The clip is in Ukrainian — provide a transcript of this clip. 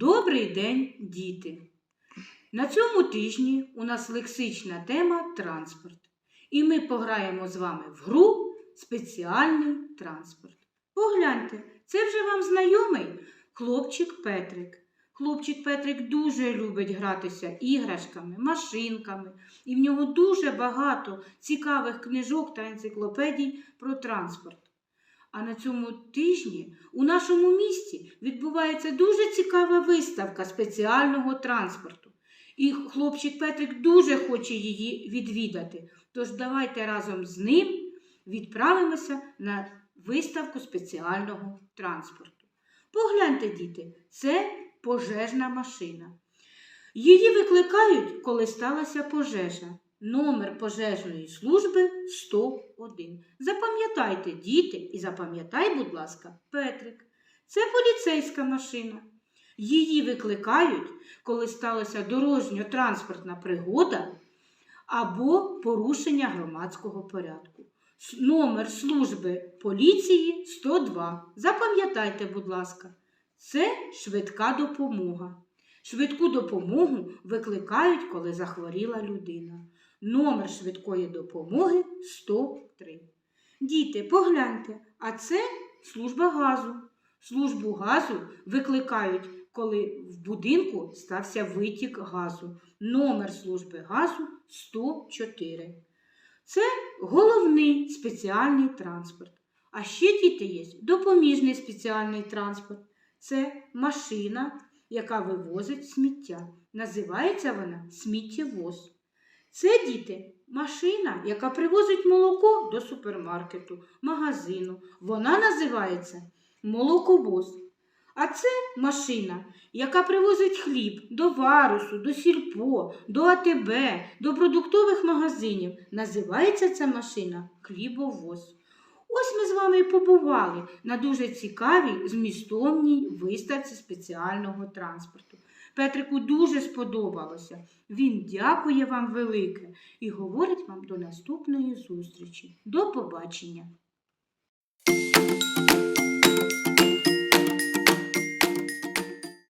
Добрий день, діти! На цьому тижні у нас лексична тема транспорт. І ми пограємо з вами в гру спеціальний транспорт. Погляньте, це вже вам знайомий хлопчик Петрик. Хлопчик Петрик дуже любить гратися іграшками, машинками, і в нього дуже багато цікавих книжок та енциклопедій про транспорт. А на цьому тижні у нашому місті відбувається дуже цікава виставка спеціального транспорту. І хлопчик Петрик дуже хоче її відвідати. Тож давайте разом з ним відправимося на виставку спеціального транспорту. Погляньте, діти, це пожежна машина. Її викликають, коли сталася пожежа. Номер пожежної служби 101. Запам'ятайте, діти, і запам'ятай, будь ласка, Петрик. Це поліцейська машина. Її викликають, коли сталася дорожньо-транспортна пригода або порушення громадського порядку. Номер служби поліції 102. Запам'ятайте, будь ласка, це швидка допомога. Швидку допомогу викликають, коли захворіла людина. Номер швидкої допомоги 103. Діти, погляньте, а це служба газу. Службу газу викликають, коли в будинку стався витік газу. Номер служби газу 104. Це головний спеціальний транспорт. А ще діти є допоміжний спеціальний транспорт. Це машина, яка вивозить сміття. Називається вона сміттєвоз. Це діти машина, яка привозить молоко до супермаркету, магазину. Вона називається молоковоз. А це машина, яка привозить хліб до варусу, до сільпо, до АТБ, до продуктових магазинів. Називається ця машина хлібовоз. Ось ми з вами і побували на дуже цікавій змістовній виставці спеціального транспорту. Петрику дуже сподобалося. Він дякує вам велике і говорить вам до наступної зустрічі. До побачення!